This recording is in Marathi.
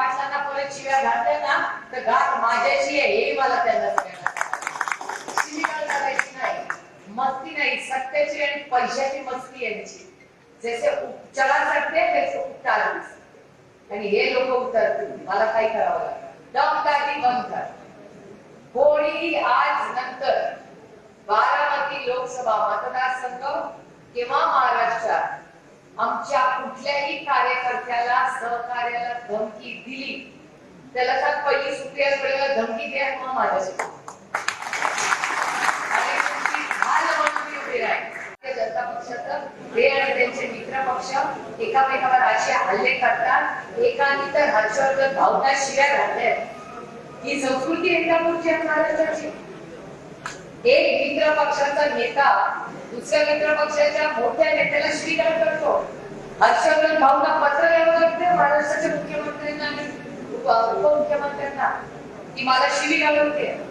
पाशांना परत शिव्या घालते ना तर घात माझ्याशी आहे हे मला त्यांना शिवीगाळ करायची नाही. मस्ती नाही सत्याची आणि पैशाची मस्ती यांची. जसे चला सकते तसे उपचार आणि हे लोक उतरतील. मला काय करावं लागतं दमदाटी बंद कर. होळी आज नंतर बारामती लोकसभा मतदारसंघ किंवा महाराष्ट्रात? सहकार्याला धमकी दिली. त्याला सांग पहिली सुप्रिया सुळेला धमकी द्या मग माझ्याशी. जनता पक्षाचं आणि त्यांचे मित्र पक्ष एकामेकावर असे हल्ले करतात. एकाने तर हर्षवर्धन भावना शिव्या घातल्यात ही संस्कृती इंदापूरची महाराष्ट्राची एक मित्र पक्षाचा नेता दुसऱ्या मित्र पक्षाच्या मोठ्या नेत्याला स्वीकार करतो. हर्षवर्धन भावना उपमुख्यमंत्र्यांना की मला शिवी घालून घालवते